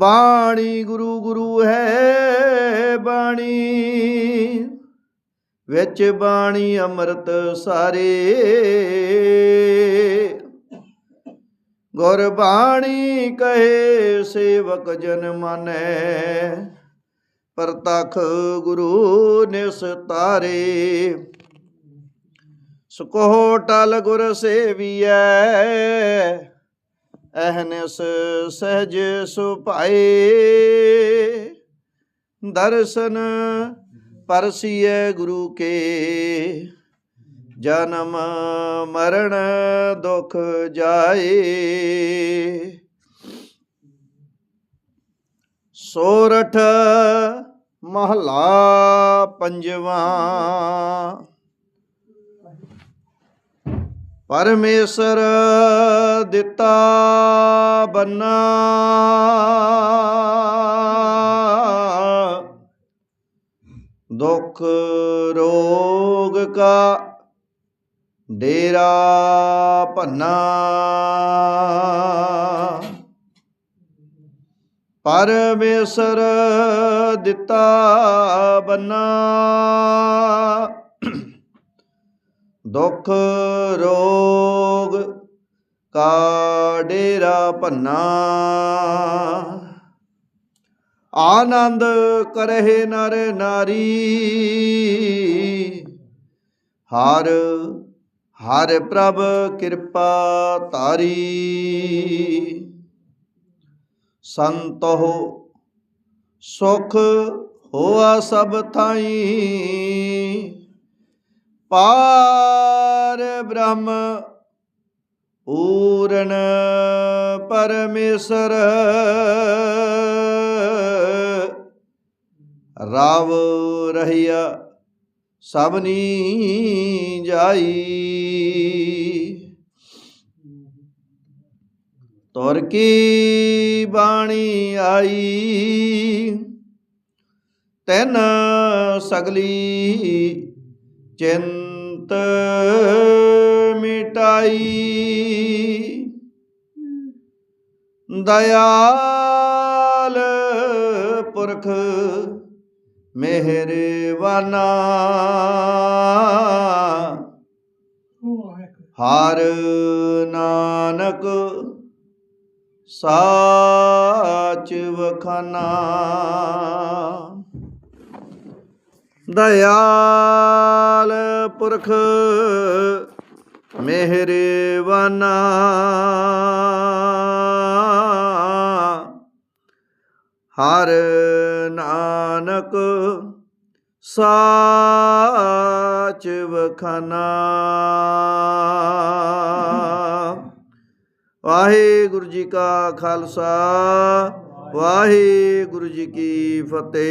ਬਾਣੀ ਗੁਰੂ ਗੁਰੂ ਹੈ ਬਾਣੀ। ਵਿੱਚ ਬਾਣੀ ਅੰਮ੍ਰਿਤ ਸਾਰੇ। ਗੁਰ ਬਾਣੀ ਕਹੇ ਸੇਵਕ ਜਨ ਮਾਨੈ। ਪ੍ਰਤਖ ਗੁਰੂ ਨਿਸਤਾਰੇ ਸੁਕੋ ਟਲ ਗੁਰ ਸੇਵੀਐ। ਅਹਨਸ ਸਹਜ ਸੁਭਾਏ ਦਰਸ਼ਨ ਪਰਸੀਏ ਗੁਰੂ ਕੇ। ਜਨਮ ਮਰਨ ਦੁਖ ਜਾਏ। ਸੋਰਠ ਮਹਲਾ ਪੰਜਵਾ। ਪਰਮੇਸ਼ਰ ਦਿੱਤਾ ਬੰਨਾ। ਦੁੱਖ ਰੋਗ ਕਾ ਡੇਰਾ ਭੰਨਾ। ਪਰਮੇਸ਼ਰ ਦਿੱਤਾ ਬੰਨਾ। ਦੁੱਖ ਰੋਗ ਕਾ ਡੇਰਾ ਭੰਨਾ। ਆਨੰਦ ਕਰਹਿ ਨਰ ਨਾਰੀ, ਹਰ ਹਰ ਪ੍ਰਭ ਕਿਰਪਾ ਤਾਰੀ ਸੰਤੋ ਸੁਖ ਹੋਆ ਸਭ ਥਾਈ ਪਾਰ ਬ੍ਰਹਮ ਪੂਰਨ ਪਰਮੇਸ਼ਰ ਰਵ ਰਹਿਆ ਸਭਨੀ ਜਾਈ। ਤੁਰ ਕੀ ਬਾਣੀ ਆਈ? ਤੈਨ ਸਗਲੀ ਚਿੰਤ ਮਿਟਾਈ। ਦਇਆਲ ਪੁਰਖ ਮਿਹਰਵਾਨਾ ਹਰ ਨਾਨਕ ਸਾਚ ਵਖਾਨਾ। ਦਇਆਲ ਪੁਰਖ ਮਿਹਰਵਾਨਾ ਹਰ ਨਾਨਕ ਸਾਚ ਵਖਾਨਾ। ਵਾਹਿਗੁਰੂ ਜੀ ਕਾ ਖਾਲਸਾ, ਵਾਹਿਗੁਰੂ ਜੀ ਕੀ ਫਤਿਹ।